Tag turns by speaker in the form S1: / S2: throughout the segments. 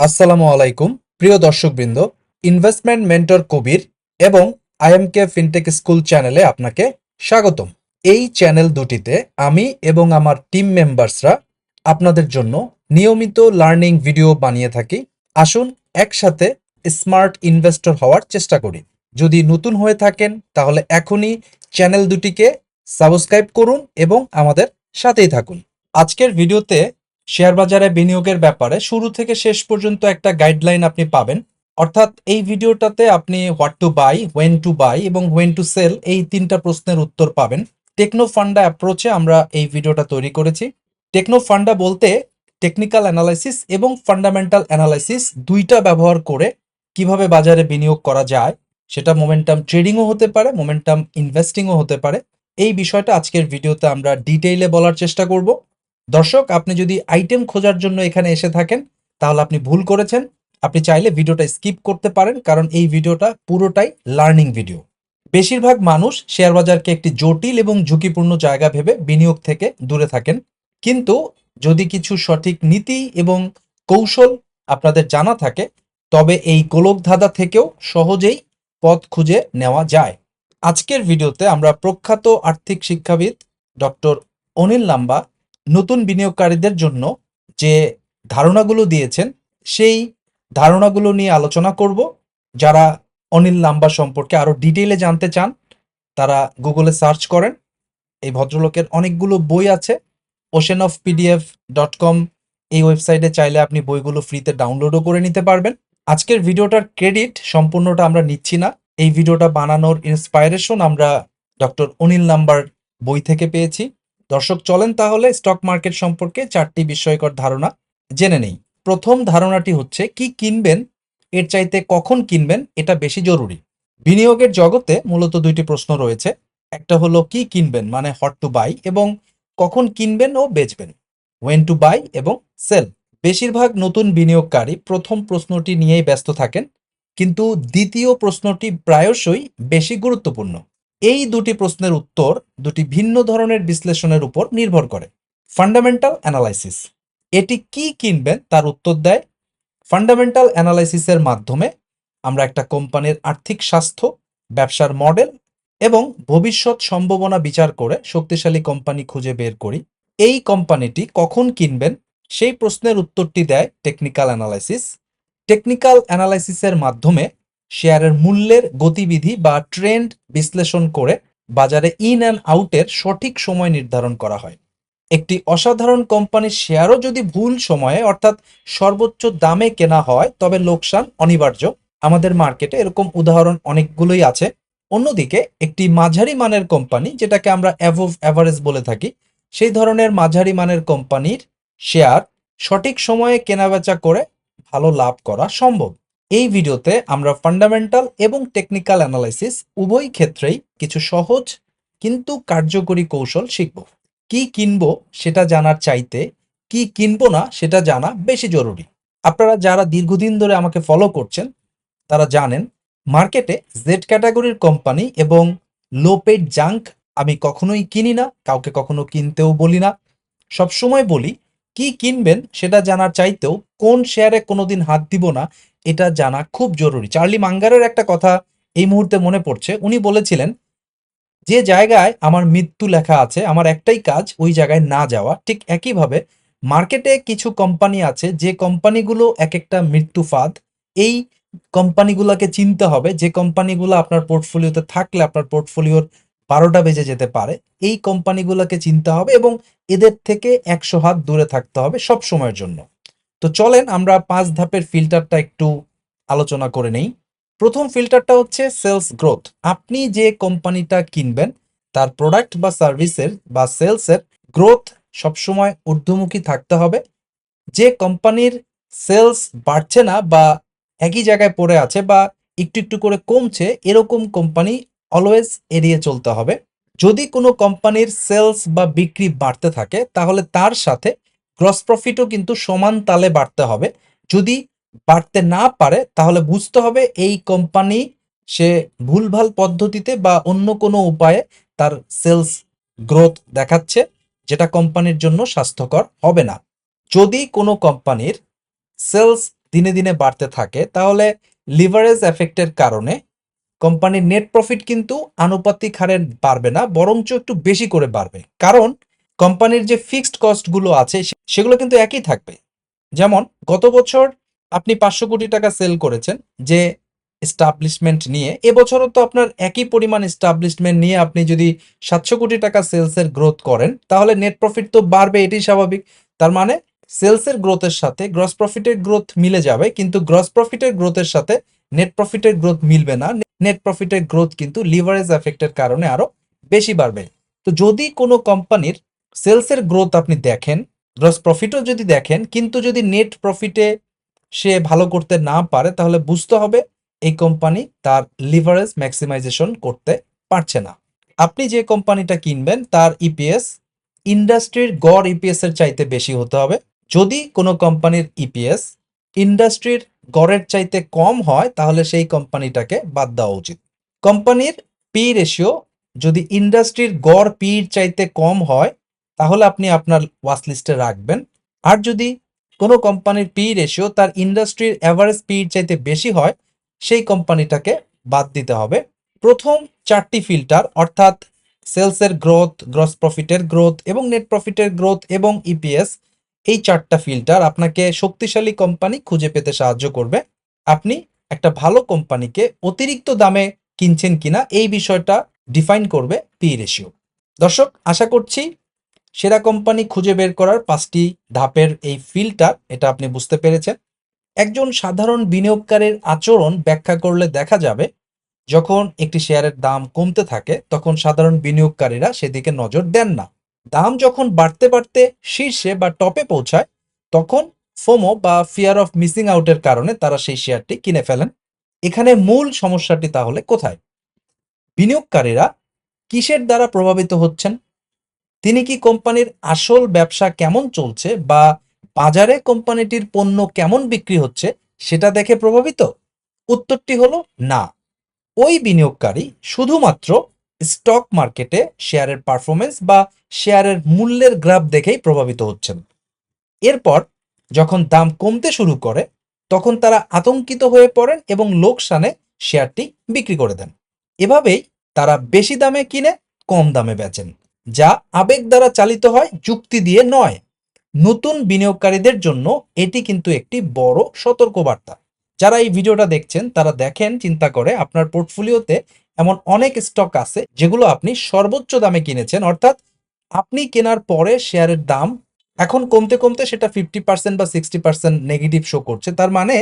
S1: আসসালামু আলাইকুম, প্রিয় দর্শকবৃন্দ ইনভেস্টমেন্ট মেন্টর কবির এবং আইএমকে ফিনটেক স্কুল চ্যানেলে আপনাকে স্বাগতম। এই চ্যানেল দুটিতে আমি এবং আমার টিম মেম্বার্সরা আপনাদের জন্য নিয়মিত লার্নিং ভিডিও বানিয়ে থাকি। আসুন, একসাথে স্মার্ট ইনভেস্টর হওয়ার চেষ্টা করি। যদি নতুন হয়ে থাকেন, তাহলে এখনই চ্যানেল দুটিকে সাবস্ক্রাইব করুন এবং আমাদের সাথেই থাকুন। আজকের ভিডিওতে শেয়ার বাজারে বিনিয়োগের ব্যাপারে শুরু থেকে শেষ পর্যন্ত একটা গাইডলাইন আপনি পাবেন। অর্থাৎ এই ভিডিওটাতে আপনি what to buy when to buy এবং ওয়েন টু সেল এই তিনটা প্রশ্নের উত্তর পাবেন। টেকনো ফান্ডা অ্যাপ্রোচে আমরা এই ভিডিওটা তৈরি করেছি। টেকনো ফান্ডা বলতে টেকনিক্যাল অ্যানালাইসিস এবং ফান্ডামেন্টাল অ্যানালাইসিস দুইটা ব্যবহার করে কীভাবে বাজারে বিনিয়োগ করা যায়, সেটা মোমেন্টাম ট্রেডিংও হতে পারে মোমেন্টাম ইনভেস্টিংও হতে পারে। এই বিষয়টা আজকের ভিডিওতে আমরা ডিটেইলে বলার চেষ্টা করব। দর্শক, আপনি যদি আইটেম খোঁজার জন্য এখানে এসে থাকেন, তাহলে আপনি ভুল করেছেন। আপনি চাইলে ভিডিওটা স্কিপ করতে পারেন, কারণ এই ভিডিওটা পুরোটাই লার্নিং ভিডিও বেশিরভাগ মানুষ শেয়ার বাজারকে একটি জটিল এবং ঝুঁকিপূর্ণ জায়গা ভেবে বিনিয়োগ থেকে দূরে থাকেন। কিন্তু যদি কিছু সঠিক নীতি এবং কৌশল আপনাদের জানা থাকে, তবে এই গোলকধাঁধা থেকেও সহজেই পথ খুঁজে নেওয়া যায়। আজকের ভিডিওতে আমরা প্রখ্যাত আর্থিক শিক্ষাবিদ ডক্টর অনিল লাম্বা নতুন বিনিয়োগকারীদের জন্য যে ধারণাগুলো দিয়েছেন, সেই ধারণাগুলো নিয়ে আলোচনা করব। যারা অনিল লাম্বা সম্পর্কে আরও ডিটেইলে জানতে চান, তারা গুগলে সার্চ করেন। এই ভদ্রলোকের অনেকগুলো বই আছে। Ocean of PDF dot com এই ওয়েবসাইটে চাইলে আপনি বইগুলো ফ্রিতে ডাউনলোডও করে নিতে পারবেন। আজকের ভিডিওটার ক্রেডিট সম্পূর্ণটা আমরা নিচ্ছি না। এই ভিডিওটা বানানোর ইন্সপায়ারেশন আমরা ডক্টর অনিল নাম্বার বই থেকে পেয়েছি। দর্শক, চলেন তাহলে স্টক মার্কেট সম্পর্কে চারটি বিস্ময়কর ধারণা জেনে নেই। প্রথম ধারণাটি হচ্ছে, কি কিনবেন, এর চাইতে কখন কিনবেন, এটা বেশি জরুরি। বিনিয়োগের জগতে মূলত দুইটি প্রশ্ন রয়েছে। একটা হলো, কি কিনবেন মানে হট টু বাই এবং কখন কিনবেন ও বেচবেন ওয়েন টু বাই এবং সেল বেশিরভাগ নতুন বিনিয়োগকারী প্রথম প্রশ্নটি নিয়েই ব্যস্ত থাকেন, কিন্তু দ্বিতীয় প্রশ্নটি প্রায়শই বেশি গুরুত্বপূর্ণ। এই দুটি প্রশ্নের উত্তর দুটি ভিন্ন ধরনের বিশ্লেষণের উপর নির্ভর করে। ফান্ডামেন্টাল অ্যানালাইসিস এটি কি কিনবেন তার উত্তর দেয় ফান্ডামেন্টাল অ্যানালাইসিসের মাধ্যমে আমরা একটা কোম্পানির আর্থিক স্বাস্থ্য, ব্যবসার মডেল এবং ভবিষ্যৎ সম্ভাবনা বিচার করে শক্তিশালী কোম্পানি খুঁজে বের করি। এই কোম্পানিটি কখন কিনবেন? সেই প্রশ্নের উত্তরটি দেয় টেকনিক্যাল অ্যানালাইসিস টেকনিক্যাল অ্যানালাইসিসের মাধ্যমে শেয়ারের মূল্যের গতিবিধি বা ট্রেন্ড বিশ্লেষণ করে বাজারে ইন অ্যান্ড আউটের সঠিক সময় নির্ধারণ করা হয়। একটি অসাধারণ কোম্পানির শেয়ারও যদি ভুল সময়ে অর্থাৎ সর্বোচ্চ দামে কেনা হয়, তবে লোকসান অনিবার্য। আমাদের মার্কেটে এরকম উদাহরণ অনেকগুলোই আছে। অন্যদিকে একটি মাঝারি মানের কোম্পানি, যেটাকে আমরা অ্যাভোভ অ্যাভারেজ বলে থাকি, সেই ধরনের মাঝারি মানের কোম্পানির শেয়ার সঠিক সময়ে কেনাবেচা করে ভালো লাভ করা সম্ভব। এই ভিডিওতে আমরা ফান্ডামেন্টাল এবং টেকনিক্যাল অ্যানালাইসিস উভয় ক্ষেত্রেই কিছু সহজ কিন্তু কার্যকরী কৌশল শিখব। কি কিনবো সেটা জানার চাইতে, কি কিনবো না সেটা জানা বেশি জরুরি। আপনারা যারা দীর্ঘদিন ধরে আমাকে ফলো করছেন, তারা জানেন মার্কেটে জেড ক্যাটাগরির কোম্পানি এবং লো পেড জাঙ্ক আমি কখনোই কিনি না, কাউকে কখনো কিনতেও বলি না। সবসময় বলি, কি কিনবেন সেটা জানার চাইতেও কোন শেয়ারে কোনোদিন হাত দিব না এটা জানা খুব জরুরি। চার্লি মাঙ্গারের একটা কথা এই মুহূর্তে মনে পড়ছে। উনি বলেছিলেন, যে জায়গায় আমার মৃত্যু লেখা আছে, আমার একটাই কাজ ওই জায়গায় না যাওয়া। ঠিক একইভাবে মার্কেটে কিছু কোম্পানি আছে, যে কোম্পানিগুলো এক একটা মৃত্যু ফাঁদ, এই কোম্পানিগুলোকে চিনতে হবে। যে কোম্পানিগুলো আপনার পোর্টফোলিওতে থাকলে আপনার পোর্টফোলিওর বারোটা বেজে যেতে পারে, এই কোম্পানিগুলোকে চিনতে হবে এবং এদের থেকে একশো হাত দূরে থাকতে হবে সব সময়ের জন্য। তো চলেন আমরা পাঁচ ধাপের ফিল্টারটা একটু আলোচনা করে নেই। প্রথম ফিল্টারটা হচ্ছে সেলস গ্রোথ। আপনি যে কোম্পানিটা কিনবেন, তার প্রোডাক্ট বা সার্ভিসের বা সেলসের গ্রোথ সবসময় ঊর্ধ্বমুখী থাকতে হবে। যে কোম্পানির সেলস বাড়ছে না বা একই জায়গায় পড়ে আছে বা একটু একটু করে কমছে, এরকম কোম্পানি অলওয়েজ এড়িয়ে চলতে হবে। যদি কোনো কোম্পানির সেলস বা বিক্রি বাড়তে থাকে, তাহলে তার সাথে গ্রস প্রফিটও কিন্তু সমান তালে বাড়তে হবে। যদি বাড়তে না পারে, তাহলে বুঝতে হবে এই কোম্পানি সে ভুলভাল পদ্ধতিতে বা অন্য কোনো উপায়ে তার সেলস গ্রোথ দেখাচ্ছে, যেটা কোম্পানির জন্য স্বাস্থ্যকর হবে না। যদি কোনো কোম্পানির সেলস দিনে দিনে বাড়তে থাকে, তাহলে লিভারেজ এফেক্টের কারণে কোম্পানির নেট প্রফিট কিন্তু আনুপাতিক হারে বাড়বে না, বরঞ্চ একটু বেশি করে বাড়বে। কারণ কোম্পানির যে ফিক্সড কস্টগুলো আছে সেগুলো কিন্তু একই থাকবে। যেমন, গত বছর আপনি পাঁচশো কোটি টাকা সেল করেছেন যে এস্টাবলিশমেন্ট নিয়ে। এবছরও তো আপনার একই পরিমাণ এস্টাবলিশমেন্ট নিয়ে আপনি যদি সাতশো কোটি টাকা সেলসের গ্রোথ করেন, তাহলে নেট প্রফিট তো বাড়বে, এটাই স্বাভাবিক। তার মানে সেলসের গ্রোথের সাথে গ্রস প্রফিটের গ্রোথ মিলে যাবে, কিন্তু গ্রস প্রফিটের গ্রোথের সাথে নেট প্রফিটের গ্রোথ মিলবে না। নেট প্রফিটের গ্রোথ কিন্তু লিভারেজ এফেক্টের কারণে আরও বেশি বাড়বে। তো যদি কোনো কোম্পানির সেলসের গ্রোথ আপনি দেখেন গ্রস প্রফিটও যদি দেখেন, কিন্তু যদি নেট প্রফিটে সে ভালো করতে না পারে, তাহলে বুঝতে হবে এই কোম্পানি তার লিভারেজ ম্যাক্সিমাইজেশন করতে পারছে না। আপনি যে কোম্পানিটা কিনবেন, তার ইপিএস ইন্ডাস্ট্রির গড় ইপিএস এর চাইতে বেশি হতে হবে। যদি কোনো কোম্পানির ইপিএস ইন্ডাস্ট্রির গড়ের চাইতে কম হয়, তাহলে সেই কোম্পানিটাকে বাদ দেওয়া উচিত। কোম্পানির পি রেশিও যদি ইন্ডাস্ট্রির গড় পির চাইতে কম হয় তাহলে আপনি আপনার ওয়াচ লিস্টে রাখবেন। আর যদি কোনো কোম্পানির পি রেশিও তার ইন্ডাস্ট্রির অ্যাভারেজ পির চাইতে বেশি হয়, সেই কোম্পানিটাকে বাদ দিতে হবে। প্রথম চারটি ফিল্টার অর্থাৎ সেলসের গ্রোথ গ্রস প্রফিটের গ্রোথ এবং নেট প্রফিটের গ্রোথ এবং ইপিএস এই চারটা ফিল্টার আপনাকে শক্তিশালী কোম্পানি খুঁজে পেতে সাহায্য করবে। আপনি একটা ভালো কোম্পানিকে অতিরিক্ত দামে কিনছেন কিনা, এই বিষয়টা ডিফাইন করবে পি রেশিও দর্শক, আশা করছি সেরা কোম্পানি খুঁজে বের করার পাঁচটি ধাপের এই ফিল্টার এটা আপনি বুঝতে পেরেছেন। একজন সাধারণ বিনিয়োগকারীর আচরণ ব্যাখ্যা করলে দেখা যাবে, যখন একটি শেয়ারের দাম কমতে থাকে, তখন সাধারণ বিনিয়োগকারীরা সেদিকে নজর দেন না। দাম যখন বাড়তে বাড়তে শীর্ষে বা টপে পৌঁছায়, তখন ফোমো বা ফিয়ার অফ মিসিং আউটের কারণে তারা সেই শেয়ারটি কিনে ফেলেন। এখানে মূল সমস্যাটি তাহলে কোথায়? বিনিয়োগকারীরা কিসের দ্বারা প্রভাবিত হচ্ছেন? তিনি কি কোম্পানির আসল ব্যবসা কেমন চলছে বা বাজারে কোম্পানিটির পণ্য কেমন বিক্রি হচ্ছে সেটা দেখে প্রভাবিত? উত্তরটি হলো না। ওই বিনিয়োগকারী শুধুমাত্র স্টক মার্কেটে শেয়ারের পারফরমেন্স বা শেয়ারের মূল্যের গ্রাফ দেখেই প্রভাবিত হচ্ছেন। এরপর যখন দাম কমতে শুরু করে, তখন তারা আতঙ্কিত হয়ে পড়েন এবং লোকসানে শেয়ারটি বিক্রি করে দেন। এভাবেই তারা বেশি দামে কিনে কম দামে বেচেন। যা আবেগ দ্বারা চালিত হয়, যুক্তি দিয়ে নয়। নতুন বিনিয়োগকারীদের জন্য এটি কিন্তু একটি বড় সতর্কবার্তা। যারা এই ভিডিওটা দেখছেন, তারা দেখেন, চিন্তা করে আপনার পোর্টফোলিওতে এমন অনেক স্টক আছে, যেগুলো আপনি সর্বোচ্চ দামে কিনেছেন। অর্থাৎ আপনি কেনার পরে শেয়ারের দাম এখন কমতে কমতে সেটা ফিফটি পার্সেন্ট বা সিক্সটি পার্সেন্ট নেগেটিভ শো করছে। তার মানে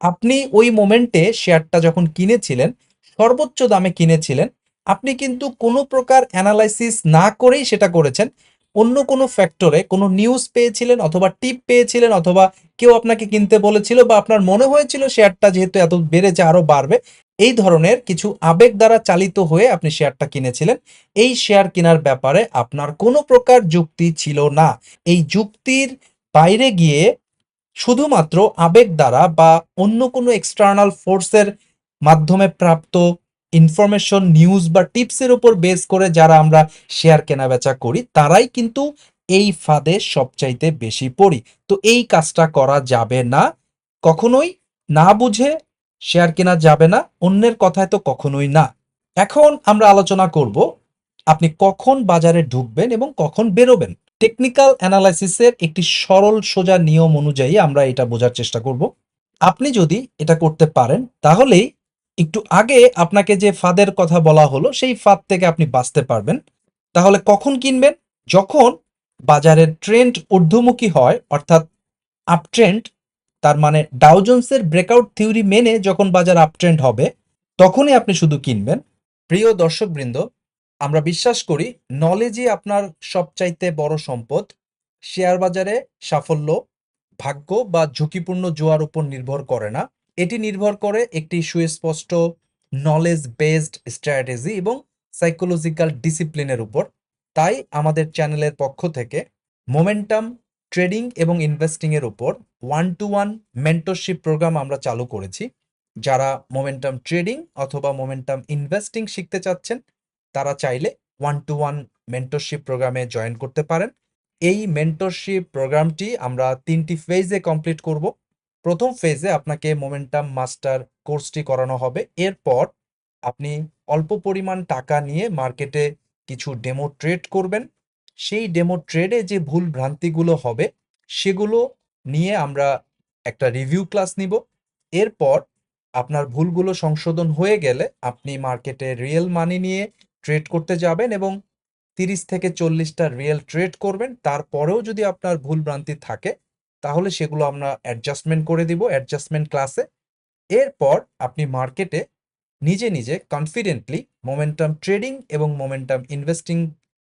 S1: আপনি ওই মোমেন্টে শেয়ারটা যখন কিনেছিলেন, সর্বোচ্চ দামে কিনেছিলেন আপনি কিন্তু কোনো প্রকার অ্যানালাইসিস না করেই সেটা করেছেন। অন্য কোনো ফ্যাক্টরে কোনো নিউজ পেয়েছিলেন অথবা টিপ পেয়েছিলেন অথবা কেউ আপনাকে কিনতে বলেছিল বা আপনার মনে হয়েছিল শেয়ারটা যেহেতু এত বেড়েছে আরও বাড়বে, এই ধরনের কিছু আবেগ দ্বারা চালিত হয়ে আপনি শেয়ারটা কিনেছিলেন। এই শেয়ার কেনার ব্যাপারে আপনার কোনো প্রকার যুক্তি ছিল না। এই যুক্তির বাইরে গিয়ে শুধুমাত্র আবেগ দ্বারা বা অন্য কোনো এক্সটার্নাল ফোর্সের মাধ্যমে প্রাপ্ত ইনফরমেশন নিউজ বা টিপসের উপর বেস করে যারা আমরা শেয়ার কেনাবেচা করি, তারাই কিন্তু এই ফাঁদে সবচাইতে বেশি পড়ি। তো এই কাজটা করা যাবে না, কখনোই না বুঝে শেয়ার কেনা যাবে না, অন্যের কথায় তো কখনোই না। এখন আমরা আলোচনা করব, আপনি কখন বাজারে ঢুকবেন এবং কখন বেরোবেন। টেকনিক্যাল অ্যানালাইসিসের একটি সরল সোজা নিয়ম অনুযায়ী আমরা এটা বোঝার চেষ্টা করব। আপনি যদি এটা করতে পারেন, তাহলেই একটু আগে আপনাকে যে ফাঁদের কথা বলা হলো, সেই ফাঁদ থেকে আপনি বাঁচতে পারবেন। তাহলে কখন কিনবেন? যখন বাজারের ট্রেন্ড ঊর্ধ্বমুখী হয়, অর্থাৎ আপ ট্রেন্ড তার মানে ডাউজন্সের ব্রেকআউট থিওরি মেনে যখন বাজার আপ ট্রেন্ড হবে, তখনই আপনি শুধু কিনবেন। প্রিয় দর্শকবৃন্দ, আমরা বিশ্বাস করি নলেজই আপনার সবচাইতে বড় সম্পদ। শেয়ার বাজারে সাফল্য, ভাগ্য বা ঝুঁকিপূর্ণ জোয়ার উপর নির্ভর করে না। এটি নির্ভর করে একটি সুস্পষ্ট নলেজ বেসড স্ট্র্যাটেজি এবং সাইকোলজিক্যাল ডিসিপ্লিনের উপর। তাই আমাদের চ্যানেলের পক্ষ থেকে মোমেন্টাম ট্রেডিং এবং ইনভেস্টিংয়ের উপর one to one mentorship program আমরা চালু করেছি। যারা মোমেন্টাম ট্রেডিং অথবা মোমেন্টাম ইনভেস্টিং শিখতে চাচ্ছেন, তারা চাইলে ওয়ান টু ওয়ান মেন্টরশিপ প্রোগ্রামে জয়েন করতে পারেন। এই মেন্টরশিপ প্রোগ্রামটি আমরা তিনটি ফেজে কমপ্লিট করব। প্রথম ফেজে আপনাকে মোমেন্টাম মাস্টার কোর্সটি করানো হবে। এরপর আপনি অল্প পরিমাণ টাকা নিয়ে মার্কেটে কিছু ডেমো ট্রেড করবেন। সেই ডেমো ট্রেডে যে ভুল ভ্রান্তিগুলো হবে, সেগুলো নিয়ে আমরা একটা রিভিউ ক্লাস নিব। এরপর আপনার ভুলগুলো সংশোধন হয়ে গেলে আপনি মার্কেটে রিয়েল মানি নিয়ে ট্রেড করতে যাবেন এবং তিরিশ থেকে চল্লিশটা রিয়েল ট্রেড করবেন। তারপরেও যদি আপনার ভুল ভ্রান্তি থাকে তাহলে সেগুলো আমরা অ্যাডজাস্টমেন্ট করে দিব অ্যাডজাস্টমেন্ট ক্লাসে এরপর আপনি মার্কেটে নিজে নিজে কনফিডেন্টলি মোমেন্টাম ট্রেডিং এবং মোমেন্টাম ইনভেস্টিং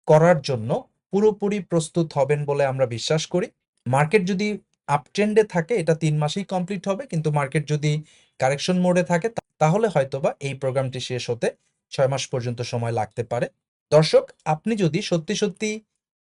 S1: করার জন্য পুরোপুরি প্রস্তুত হবেন বলে আমরা বিশ্বাস করি। মার্কেট যদি আপট্রেন্ডে থাকে, এটা তিন মাসেই কমপ্লিট হবে, কিন্তু মার্কেট যদি কারেকশন মোডে থাকে তাহলে হয়তোবা এই প্রোগ্রামটি শেষ হতে ছয় মাস পর্যন্ত সময় লাগতে পারে। দর্শক, আপনি যদি সত্যি সত্যি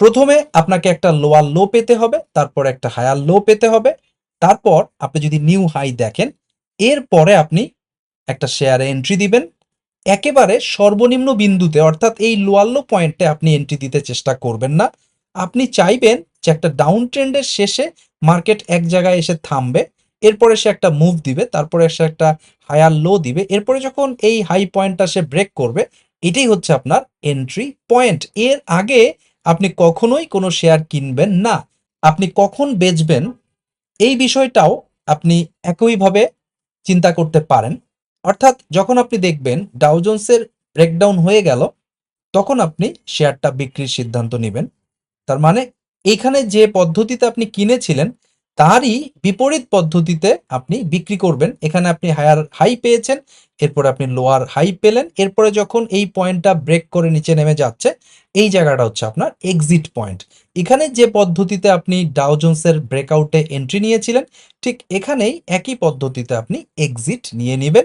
S1: প্রথমে আপনাকে একটা লোয়ার লো পেতে হবে, তারপর একটা হায়ার লো পেতে হবে, তারপর আপনি যদি নিউ হাই দেখেন, এরপরে আপনি একটা শেয়ারে এন্ট্রি দিবেন। একেবারে সর্বনিম্ন বিন্দুতে, অর্থাৎ এই লোয়ার লো পয়েন্টে আপনি এন্ট্রি দিতে চেষ্টা করবেন না। আপনি চাইবেন যে একটা ডাউন ট্রেন্ডের শেষে মার্কেট এক জায়গায় এসে থামবে, এরপরে সে একটা মুভ দিবে, তারপরে সে একটা হায়ার লো দিবে, এরপরে যখন এই হাই পয়েন্টটা সে ব্রেক করবে, এটাই হচ্ছে আপনার এন্ট্রি পয়েন্ট এর আগে আপনি কখনোই কোনো শেয়ার কিনবেন না। আপনি কখন বেচবেন এই বিষয়টাও আপনি একইভাবে চিন্তা করতে পারেন। অর্থাৎ যখন আপনি দেখবেন ডাউজন্সের ব্রেকডাউন হয়ে গেল, তখন আপনি শেয়ারটা বিক্রির সিদ্ধান্ত নেবেন। তার মানে এখানে যে পদ্ধতিতে আপনি কিনেছিলেন তারই বিপরীত পদ্ধতিতে আপনি বিক্রি করবেন। এখানে আপনি হায়ার হাই পেয়েছেন, এরপরে আপনি লোয়ার হাই পেলেন, এরপরে যখন এই পয়েন্টটা ব্রেক করে নিচে নেমে যাচ্ছে, এই জায়গাটা হচ্ছে আপনার এক্সিট পয়েন্ট এখানে যে পদ্ধতিতে আপনি ডাউজন্সের ব্রেকআউটে এন্ট্রি নিয়েছিলেন, ঠিক এখানেই একই পদ্ধতিতে আপনি এক্সিট নিয়ে নেবেন।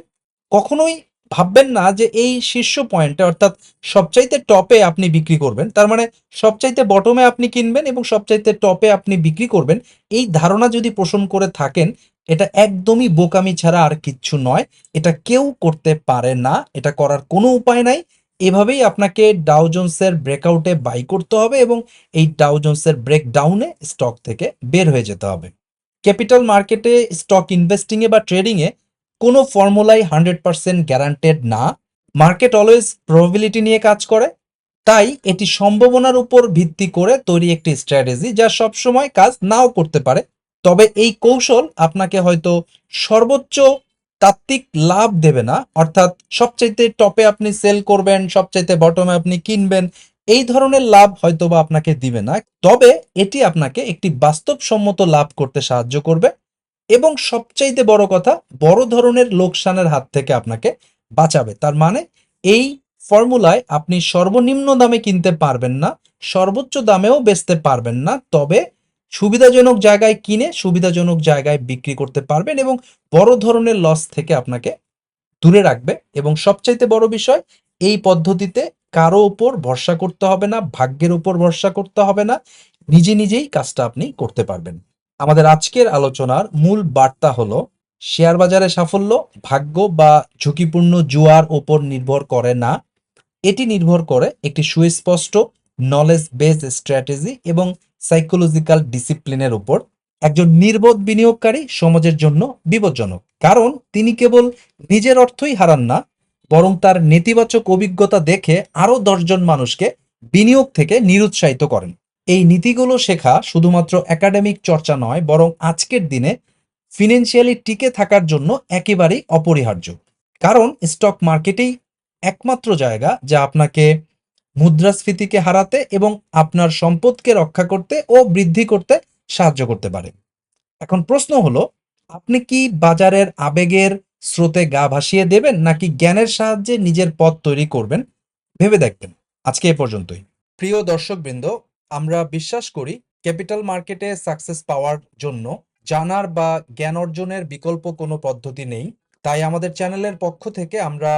S1: কখনোই ভাববেন না যে এই শীর্ষ পয়েন্টে অর্থাৎ সবচাইতে টপে আপনি বিক্রি করবেন, তার মানে সবচাইতে বটমে আপনি কিনবেন এবং সবচাইতে টপে আপনি বিক্রি করবেন, এই ধারণা যদি পোষণ করে থাকেন, এটা একদমই বোকামি ছাড়া আর কিচ্ছু নয়, এটা কেউ করতে পারে না, এটা করার কোনো উপায় নাই, এভাবেই আপনাকে ডাউজন্সের ব্রেকআউটে বাই করতে হবে এবং এই ডাউজন্সের ব্রেকডাউনে স্টক থেকে বের হয়ে যেতে হবে। ক্যাপিটাল মার্কেটে স্টক ইনভেস্টিংয়ে বা ট্রেডিংয়ে কোনো ফর্মুলাই হান্ড্রেড পার্সেন্ট গ্যারান্টেড না মার্কেট অলওয়েজ প্রবাবিলিটি নিয়ে কাজ করে, তাই এটি সম্ভাবনার উপর ভিত্তি করে তৈরি একটি স্ট্র্যাটেজি যা সবসময় কাজ নাও করতে পারে। তবে এই কৌশল আপনাকে হয়তো সর্বোচ্চ তাত্ত্বিক লাভ দেবে না, অর্থাৎ সবচাইতে টপে আপনি সেল করবেন, সবচাইতে বটমে আপনি কিনবেন, এই ধরনের লাভ হয়তো বা আপনাকে দিবে না। তবে এটি আপনাকে একটি বাস্তবসম্মত লাভ করতে সাহায্য করবে। এবং সবচাইতে বড় কথা, বড় ধরনের লোকসানের হাত থেকে আপনাকে বাঁচাবে। তার মানে এই ফর্মুলায় আপনি সর্বনিম্ন দামে কিনতে পারবেন না, সর্বোচ্চ দামেও বেচতে পারবেন না, তবে সুবিধাজনক জায়গায় কিনে সুবিধাজনক জায়গায় বিক্রি করতে পারবেন এবং বড় ধরনের লস থেকে আপনাকে দূরে রাখবে। এবং সবচাইতে বড় বিষয়, এই পদ্ধতিতে কারও উপর ভরসা করতে হবে না, ভাগ্যের উপর ভরসা করতে হবে না, নিজে নিজেই কাজটা আপনি করতে পারবেন। আমাদের আজকের আলোচনার মূল বার্তা হলো, শেয়ার বাজারে সাফল্য, ভাগ্য বা ঝুঁকিপূর্ণ জুয়ার ওপর নির্ভর করে না। এটি নির্ভর করে একটি সুস্পষ্ট নলেজ বেস স্ট্র্যাটেজি এবং সাইকোলজিক্যাল ডিসিপ্লিনের উপর। একজন নির্বোধ বিনিয়োগকারী সমাজের জন্য বিপজ্জনক, কারণ তিনি কেবল নিজের অর্থই হারান না, বরং তার নেতিবাচক অভিজ্ঞতা দেখে আরও দশজন মানুষকে বিনিয়োগ থেকে নিরুৎসাহিত করেন। এই নীতিগুলো শেখা শুধুমাত্র একাডেমিক চর্চা নয়, বরং আজকের দিনে ফিনান্সিয়ালি টিকে থাকার জন্য একেবারেই অপরিহার্য। কারণ স্টক মার্কেটেই একমাত্র জায়গা যা আপনাকে মুদ্রাস্ফীতিকে হারাতে এবং আপনার সম্পদকে রক্ষা করতে ও বৃদ্ধি করতে সাহায্য করতে পারে। এখন প্রশ্ন হলো, আপনি কি বাজারের আবেগের স্রোতে গা ভাসিয়ে দেবেন নাকি জ্ঞানের সাহায্যে নিজের পথ তৈরি করবেন? ভেবে দেখবেন। আজকে এ পর্যন্তই। প্রিয় দর্শকবৃন্দ আমরা বিশ্বাস করি ক্যাপিটাল মার্কেটে সাকসেস পাওয়ার জন্য জানার বা জ্ঞান অর্জনের বিকল্প কোনো পদ্ধতি নেই। তাই আমাদের চ্যানেলের পক্ষ থেকে আমরা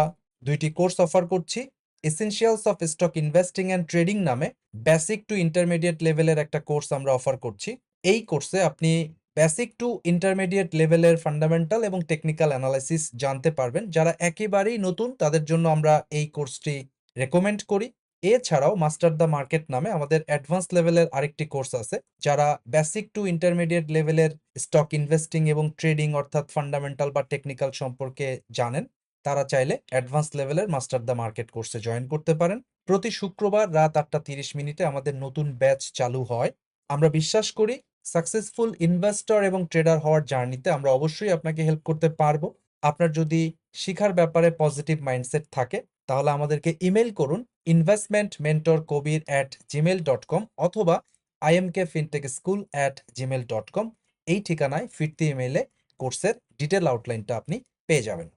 S1: দুইটি কোর্স অফার করছি। Essentials of stock investing and trading নামে বেসিক টু ইন্টারমিডিয়েট লেভেলের একটা কোর্স আমরা অফার করছি। এই কোর্সে আপনি বেসিক টু ইন্টারমিডিয়েট লেভেলের ফান্ডামেন্টাল এবং টেকনিক্যাল অ্যানালাইসিস জানতে পারবেন। যারা একেবারেই নতুন তাদের জন্য আমরা এই কোর্সটি রেকমেন্ড করি। এছাড়াও মাস্টার দ্য মার্কেট নামে আমাদের অ্যাডভান্স লেভেলের আরেকটি কোর্স আছে, যারা বেসিক টু ইন্টারমিডিয়েট লেভেলের স্টক ইনভেস্টিং এবং ট্রেডিং অর্থাৎ ফান্ডামেন্টাল বা টেকনিক্যাল সম্পর্কে জানেন। তারা চাইলে অ্যাডভান্স লেভেলের মাস্টার দ্য মার্কেট কোর্সে জয়েন করতে পারেন। প্রতি শুক্রবার রাত আটটা তিরিশ মিনিটে আমাদের নতুন ব্যাচ চালু হয়। আমরা বিশ্বাস করি সাকসেসফুল ইনভেস্টর এবং ট্রেডার হওয়ার জার্নিতে আমরা অবশ্যই আপনাকে হেল্প করতে পারব। আপনার যদি শিখার ব্যাপারে পজিটিভ মাইন্ডসেট থাকে তাহলে আমাদেরকে ইমেল করুন investment mentor Kabir at Gmail dot com অথবা IMK fintech school at Gmail dot com এই ঠিকানায় ফিরতি ইমেইলে কোর্সের ডিটেল আউটলাইনটা আপনি পেয়ে যাবেন।